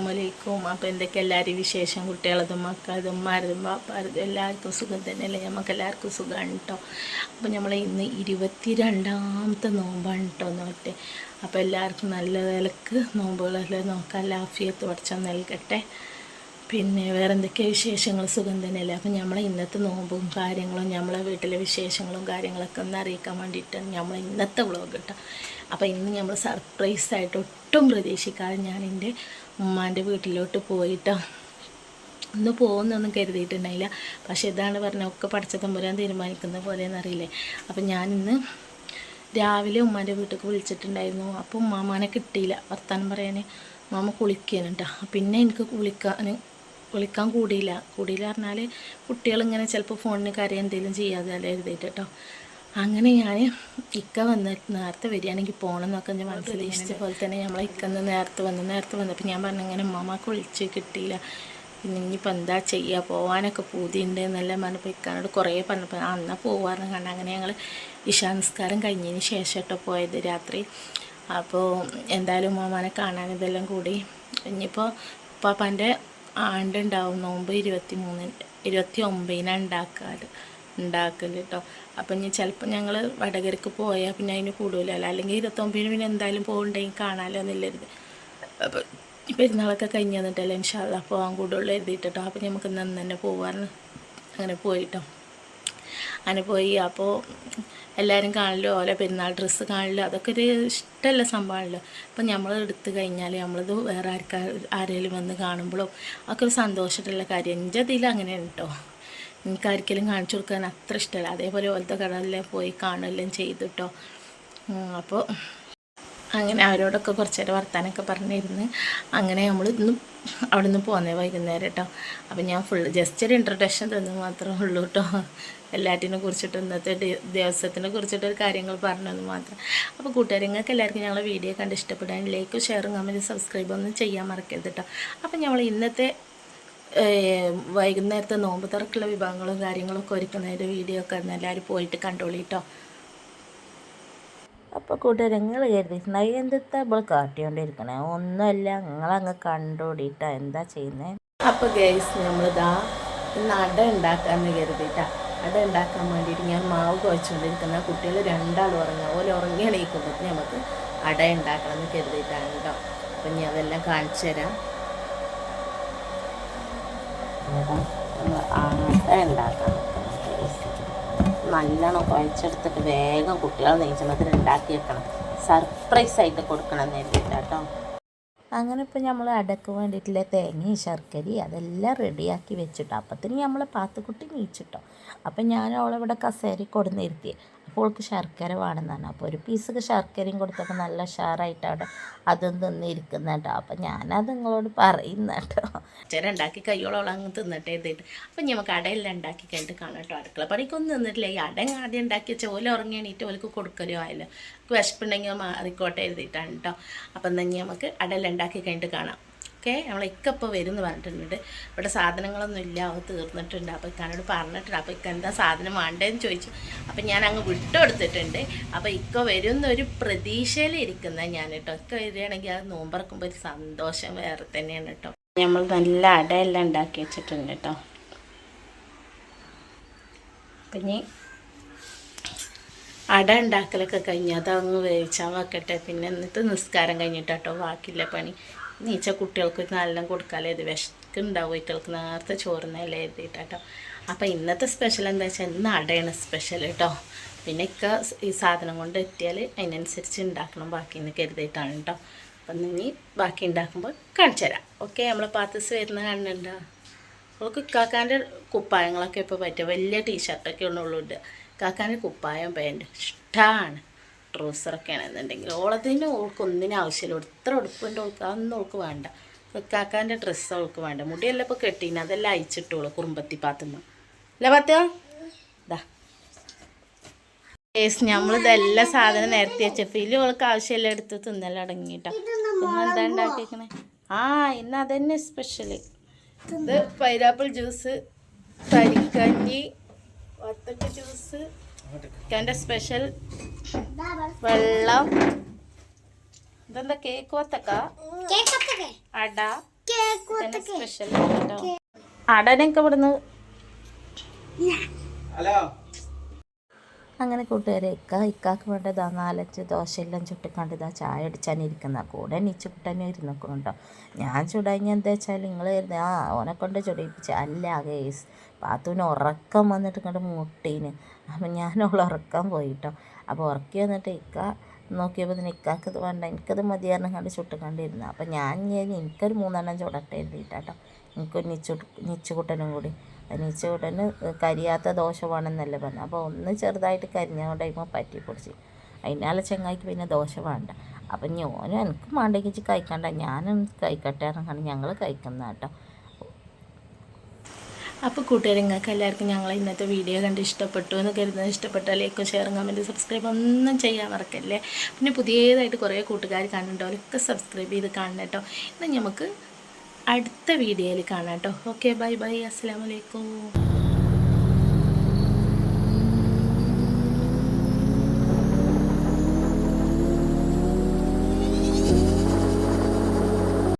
അസ്സലാമലൈക്കും. അപ്പോൾ എന്തൊക്കെ എല്ലാവരും വിശേഷം? കുട്ടികളതും മക്കളതും മരുതും പാപ്പാരതും എല്ലാവർക്കും സുഖം തന്നെയല്ലേ? നമുക്ക് എല്ലാവർക്കും സുഖമാണ് കേട്ടോ അപ്പോൾ നമ്മൾ ഇന്ന് ഇരുപത്തി രണ്ടാമത്തെ നോമ്പാണ് കേട്ടോ നോട്ടെ അപ്പോൾ എല്ലാവർക്കും നല്ല നിലയ്ക്ക് നോമ്പുകളെല്ലാം നോക്കാൻ ലാഫിയത്ത് പഠിച്ചാൽ നൽകട്ടെ. പിന്നെ വേറെ എന്തൊക്കെ വിശേഷങ്ങൾ? സുഖം തന്നെയല്ലേ? അപ്പം നമ്മളെ ഇന്നത്തെ നോമ്പും കാര്യങ്ങളും നമ്മളെ വീട്ടിലെ വിശേഷങ്ങളും കാര്യങ്ങളൊക്കെ ഒന്ന് അറിയിക്കാൻ വേണ്ടിയിട്ടാണ് നമ്മൾ ഇന്നത്തെ വ്ളോഗ് കേട്ടോ അപ്പോൾ ഇന്ന് നമ്മൾ സർപ്രൈസ് ആയിട്ട് ഒട്ടും പ്രതീക്ഷിക്കാതെ ഞാൻ എന്റെ ഉമ്മാന്റെ വീട്ടിലോട്ട് പോയിട്ടോ. ഒന്ന് പോകുന്നൊന്നും കരുതിയിട്ടുണ്ടായില്ല. പക്ഷേ ഇതാണ് പറഞ്ഞ ഒക്കെ പഠിച്ച തീരുമാനിക്കുന്ന തീരുമാനിക്കുന്ന പോലെയെന്നറിയില്ലേ അപ്പം ഞാനിന്ന് രാവിലെ ഉമ്മാന്റെ വീട്ടിലേക്ക് വിളിച്ചിട്ടുണ്ടായിരുന്നു. അപ്പോൾ ഉമ്മാമാനെ കിട്ടിയില്ല. വർത്താനം പറയാൻ മാമ കുളിക്കാനുണ്ടോ പിന്നെ എനിക്ക് കുളിക്കാൻ കുളിക്കാൻ കൂടിയില്ല. കൂടിയില്ല പറഞ്ഞാൽ കുട്ടികളിങ്ങനെ ചിലപ്പോൾ ഫോണിന് കാര്യം എന്തെങ്കിലും ചെയ്യാതെ എഴുതിയിട്ട് കേട്ടോ അങ്ങനെ ഞാൻ ഇക്ക വന്ന് നേരത്തെ വരികയാണെങ്കിൽ പോകണം എന്നൊക്കെ ഞാൻ മനസ്സിലിഷ്ട പോലെ തന്നെ നമ്മളെ ഇക്കന്ന് നേരത്തെ വന്ന് നേരത്തെ വന്നപ്പോൾ ഞാൻ പറഞ്ഞു ഇങ്ങനെ മാമാക്ക് വിളിച്ച് കിട്ടിയില്ല. പിന്നെ ഇനിയിപ്പോൾ എന്താ ചെയ്യുക പോകാനൊക്കെ പൂതിയുണ്ട് എന്നെല്ലാം പറഞ്ഞപ്പോൾ ഇക്കാനോട് കുറേ പറഞ്ഞപ്പോൾ അന്നാ പോവാറുണ്ട് കണ്ട അങ്ങനെ ഞങ്ങൾ ഇഷാനസ്കാരം കഴിഞ്ഞതിന് ശേഷം കേട്ടോ പോയത് രാത്രി. അപ്പോൾ എന്തായാലും മാമാനെ കാണാൻ ഇതെല്ലാം കൂടി. ഇനിയിപ്പോൾ പാപ്പാന്റെ ആണ്ടുണ്ടാവും. നോമ്പ് ഇരുപത്തി മൂന്നിന് ഇരുപത്തി ഒമ്പതിനാണ് ഉണ്ടാക്കാറ് ഉണ്ടാക്കൽ കേട്ടോ അപ്പം ഇനി ചിലപ്പോൾ ഞങ്ങൾ വടകരക്ക് പോയാൽ പിന്നെ അതിന് കൂടുതലല്ല അല്ലെങ്കിൽ ഇരുപത്തൊമ്പതിന് പിന്നെ എന്തായാലും പോകുന്നുണ്ടെങ്കിൽ കാണാമല്ലോ എന്നില്ലരുത് അപ്പം ഈ പെരുന്നാളൊക്കെ കഴിഞ്ഞ് തന്നിട്ടല്ലേ ഇൻഷാല്ല പോകാൻ കൂടുതലുള്ള എഴുതിയിട്ടോ അപ്പം നമുക്ക് ഇന്ന് തന്നെ പോകാമെന്ന് അങ്ങനെ പോയിട്ടോ അങ്ങനെ പോയി. അപ്പോൾ എല്ലാവരും കാണലോ ഓരോ പെരുന്നാൾ ഡ്രസ്സ് കാണലോ അതൊക്കെ ഒരു ഇഷ്ടമല്ല സംഭവമാണല്ലോ. അപ്പം നമ്മൾ എടുത്തു കഴിഞ്ഞാൽ നമ്മളത് വേറെ ആർക്കാ ആരെങ്കിലും വന്ന് കാണുമ്പോഴോ ഒക്കെ ഒരു സന്തോഷമുള്ള കാര്യം. എന്റെ അതിൽ അങ്ങനെയാണ് കേട്ടോ എനിക്ക് ആർക്കെങ്കിലും കാണിച്ചു കൊടുക്കാൻ അത്ര ഇഷ്ടമല്ല. അതേപോലെ ഓരോ കടലിലെ പോയി കാണുകയെല്ലാം ചെയ്തിട്ടോ അപ്പോൾ അങ്ങനെ അവരോടൊക്കെ കുറച്ച് നേരം വർത്താനൊക്കെ പറഞ്ഞിരുന്ന്. അങ്ങനെ നമ്മൾ ഇന്ന് അവിടെ നിന്ന് പോന്നേ വൈകുന്നേരം കേട്ടോ അപ്പം ഞാൻ ഫുൾ ജസ്റ്റ് ഒരു ഇൻട്രൊഡക്ഷൻ തന്നു മാത്രമേ ഉള്ളൂ കേട്ടോ എല്ലാറ്റിനെ കുറിച്ചിട്ട് ഇന്നത്തെ ദിവസത്തിനെ കുറിച്ചിട്ട് ഒരു കാര്യങ്ങൾ പറഞ്ഞതെന്ന് മാത്രം. അപ്പോൾ കൂട്ടുകാർ നിങ്ങൾക്ക് എല്ലാവർക്കും ഞങ്ങളെ വീഡിയോ കണ്ട് ഇഷ്ടപ്പെടാൻ ലൈക്ക് ഷെയറും കമന്റ് സബ്സ്ക്രൈബ് ഒന്നും ചെയ്യാൻ മറക്കരുത് കേട്ടോ അപ്പം ഞങ്ങൾ ഇന്നത്തെ വൈകുന്നേരത്തെ നോമ്പ് തുറക്കുള്ള വിഭവങ്ങളും കാര്യങ്ങളൊക്കെ ഒരുക്കുന്നതിന്റെ വീഡിയോ ഒക്കെ എല്ലാവരും പോയിട്ട് കണ്ടോളി കേട്ടോ അപ്പോൾ കൂട്ടുകാർ നിങ്ങൾ കരുതിയിട്ടുണ്ടായി എന്തെത്താ ഇപ്പോൾ കാട്ടിക്കൊണ്ടിരിക്കണേ. ഒന്നുമല്ല നിങ്ങളങ്ങ് കണ്ടുകൂടിയിട്ടാ എന്താ ചെയ്യുന്നത് അപ്പോൾ ഗൈസ് നമ്മളിതാ ഇന്ന് അട ഉണ്ടാക്കാമെന്ന് കരുതിയിട്ടാ അട ഉണ്ടാക്കാൻ വേണ്ടിയിട്ട് ഞാൻ മാവ് കുഴച്ചുകൊണ്ടിരിക്കുന്ന കുട്ടികൾ രണ്ടാൾ ഉറങ്ങുക അതുപോലെ ഉറങ്ങി എണീക്കുമ്പോൾ നമുക്ക് അട ഉണ്ടാക്കണം എന്ന് കരുതിയിട്ടാണ് കേട്ടോ അപ്പം ഞാൻ അതെല്ലാം കാണിച്ചു തരാം. അട ഉണ്ടാക്കാൻ നല്ലോണം കുഴച്ചെടുത്തിട്ട് വേഗം കുട്ടികൾ നെയ്ച്ചമ്പത്തിൽ ഉണ്ടാക്കി വെക്കണം. സർപ്രൈസ് ആയിട്ട് കൊടുക്കണം എന്ന് കരുതിയിട്ട് കേട്ടോ അങ്ങനെ ഇപ്പോൾ നമ്മൾ അടക്ക് വേണ്ടിയിട്ടുള്ള തേങ്ങയും ശർക്കരയും അതെല്ലാം റെഡിയാക്കി വെച്ചിട്ടോ. അപ്പത്തിന് നമ്മൾ പാത്തുക്കുട്ടി നീച്ചിട്ടോ. അപ്പം ഞാൻ അവളെ ഇവിടെ കസേരി കൊടുന്നിരുത്തി അപ്പോൾ ശർക്കര വേണമെന്നാണ്. അപ്പോൾ ഒരു പീസ് ശർക്കരയും കൊടുത്തപ്പോൾ നല്ല ഷാറായിട്ട് അവിടെ അതും തിന്നിരിക്കുന്ന കേട്ടോ. അപ്പം ഞാനത് നിങ്ങളോട് പറയുന്ന കേട്ടോ. ചേര ഉണ്ടാക്കി കയ്യോളം അങ്ങ് തിന്നട്ടെ ഇതിട്ട് അപ്പം നമുക്ക് അടയെല്ലാം ഉണ്ടാക്കി കഴിഞ്ഞിട്ട് കാണാം കേട്ടോ. അടുക്കള പണിക്കൊന്നും നിന്നിട്ടില്ല. ഈ അട ആദ്യം ഉണ്ടാക്കി വെച്ചാൽ ഓല ഓലക്ക് കൊടുക്കലോ ആയല്ലോ. വിശപ്പുണ്ടെങ്കിൽ മാറിക്കോട്ടെ എഴുതിയിട്ടാണ് കേട്ടോ. അപ്പം തന്നെ നമുക്ക് അടയെല്ലാം ഉണ്ടാക്കി കഴിഞ്ഞിട്ട് കാണാം. ഓക്കെ നമ്മൾ ഇക്കപ്പോൾ വരും എന്ന് പറഞ്ഞിട്ടുണ്ട്. ഇവിടെ സാധനങ്ങളൊന്നും ഇല്ല അവ തീർന്നിട്ടുണ്ട്. അപ്പോൾ ഇക്കാനോട് പറഞ്ഞിട്ടുണ്ട്. അപ്പോൾ ഇക്ക എന്താ സാധനം വേണ്ടതെന്ന് ചോദിച്ചു. അപ്പം ഞാൻ അങ്ങ് വിട്ടുകൊടുത്തിട്ടുണ്ട് അപ്പോൾ ഇക്ക വരും എന്നൊരു പ്രതീക്ഷയിൽ ഇരിക്കുന്ന ഞാൻ കേട്ടോ ഇക്ക വരികയാണെങ്കിൽ അത് നോമ്പറക്കുമ്പോൾ ഒരു സന്തോഷം വേറെ തന്നെയാണ് കേട്ടോ നമ്മൾ നല്ല അടയെല്ലാം ഉണ്ടാക്കി വെച്ചിട്ടുണ്ട് കേട്ടോ പിന്നെ അട ഉണ്ടാക്കലൊക്കെ കഴിഞ്ഞ് അതങ്ങ് വേവിച്ചാൽ വെക്കട്ടെ. പിന്നെ എന്നിട്ട് നിസ്കാരം കഴിഞ്ഞിട്ടോ ബാക്കിയുള്ള പണി. നീച്ച കുട്ടികൾക്ക് നല്ല കൊടുക്കാമല്ലേ ഇത് വിശക്കുണ്ടാവും കുട്ടികൾക്ക് നേരത്തെ ചോറുന്നല്ലേ എഴുതിയിട്ട് അപ്പോൾ ഇന്നത്തെ സ്പെഷ്യൽ എന്താ വെച്ചാൽ ഇന്ന് അടയാണ് സ്പെഷ്യൽ കേട്ടോ പിന്നെ ഒക്കെ ഈ സാധനം കൊണ്ട് എത്തിയാൽ അതിനനുസരിച്ച് ഉണ്ടാക്കണം ബാക്കി എന്ന് കരുതിയിട്ടാണ് കേട്ടോ അപ്പം ഇനി ബാക്കി ഉണ്ടാക്കുമ്പോൾ കാണിച്ചു തരാം. ഓക്കെ നമ്മളെ പാത്തസ് വരുന്ന കാണുന്നുണ്ടോ? അവൾക്ക് കാക്കാന്റെ കുപ്പായങ്ങളൊക്കെ ഇപ്പോൾ പറ്റും വലിയ ടീഷർട്ടൊക്കെ ഉള്ളൂ കാക്കാന്റെ കുപ്പായം പാന്റ് ഇഷ്ടമാണ് ട്രൗസറൊക്കെ ആണെന്നുണ്ടെങ്കിൽ ഓളത്തിന് ഓൾക്ക് ഒന്നിനും ആവശ്യമില്ല. ഇത്ര ഉടുപ്പുണ്ട് ഓൾക്ക് അതൊന്നും ഓൾക്ക് വേണ്ട. കാക്കാന്റെ ഡ്രസ്സ് ഓൾക്ക് വേണ്ട. മുടിയെല്ലാം ഇപ്പോൾ കെട്ടീന്. അതെല്ലാം അയച്ചിട്ടോളൂ കുറുമ്പത്തി പാത്തുമ്മ അല്ല പാത്ത? ഇതാ നമ്മൾ ഇതെല്ലാം സാധനം നേരത്തെ വെച്ച. വെച്ചപ്പോൾ ഓൾക്ക് ആവശ്യമില്ല എടുത്ത് തിന്നല അടങ്ങിയിട്ടാ എന്താ ആ ഇന്ന് അതന്നെ സ്പെഷ്യൽ ഇത് പൈനാപ്പിൾ ജ്യൂസ് തരിക്കഞ്ഞി വത്തക്ക ജ്യൂസ് എന്റെ സ്പെഷ്യൽ വെള്ളം. ഇതെന്താ കേക്ക് വത്തക്ക? അട. സ്പെഷ്യൽ അടനൊക്കെ ഇവിടുന്ന് ഹലോ. അങ്ങനെ കൂട്ടുകാരെ ഇക്ക ഇക്കാക്ക് വേണ്ട ഇതാ നാലഞ്ച് ദോശയെല്ലാം ചുട്ടിക്കണ്ട് ഇതാ ചായ അടിച്ചാനിരിക്കുന്ന. കൂടെ നിച്ചുകുട്ടനെ ഇരുന്നൊക്കെ ഞാൻ ചുടങ്ങി എന്താ വെച്ചാൽ നിങ്ങൾ ആ ഓനെ കൊണ്ട് ചുടിപ്പിച്ച്. അല്ല കേസ് പാത്തുവിന് ഉറക്കം വന്നിട്ട് ഇങ്ങോട്ട് മുട്ടീന്. അപ്പം ഞാൻ അവൾ ഉറക്കാൻ പോയിട്ടോ അപ്പോൾ ഉറക്കി വന്നിട്ട് ഇക്ക നോക്കിയപ്പോൾ ഇതിന് ഇക്കാക്ക് വേണ്ട എനിക്കത് മതിയായിരുന്നു കണ്ട് ചുട്ടുകണ്ടിരുന്നു. അപ്പം ഞാൻ എനിക്കൊരു മൂന്നെണ്ണം ചുടട്ടെ എഴുതിയിട്ടാട്ടോ എനിക്കൊരു നിച്ചു നിച്ചുകുട്ടനും കൂടി. നിച്ചുകുട്ടന് കരിയാത്ത ദോശ വേണമെന്നല്ലേ പറഞ്ഞു അപ്പോൾ ഒന്ന് ചെറുതായിട്ട് കരിഞ്ഞോണ്ട് കഴിയുമ്പോൾ പറ്റി പൊടിച്ച്. അതിനാലെ ചങ്ങായിക്ക് പിന്നെ ദോശ വേണ്ട. അപ്പം ഞാനും എനിക്ക് വേണ്ടെങ്കിൽ കഴിക്കണ്ട. ഞാനും കഴിക്കട്ടെ എന്നാണ് ഞങ്ങൾ കഴിക്കുന്ന കേട്ടോ. അപ്പോൾ കൂട്ടുകാരെ നിങ്ങൾക്ക് എല്ലാവർക്കും ഞങ്ങൾ ഇന്നത്തെ വീഡിയോ കണ്ട് ഇഷ്ടപ്പെട്ടു എന്ന് കരുതുന്നത് ഇഷ്ടപ്പെട്ടാൽ ലൈക്കും ഷെയറും കമന്റ് സബ്സ്ക്രൈബ് ഒന്നും ചെയ്യാൻ മറക്കല്ലേ. പിന്നെ പുതിയതായിട്ട് കുറേ കൂട്ടുകാർ കാണുന്നുണ്ടോ. അവരൊക്കെ സബ്സ്ക്രൈബ് ചെയ്ത് കാണണം കേട്ടോ. എന്നാൽ നമുക്ക് അടുത്ത വീഡിയോയിൽ കാണാം കേട്ടോ. ഓക്കെ ബൈ ബൈ അസ്സാം വലൈക്കും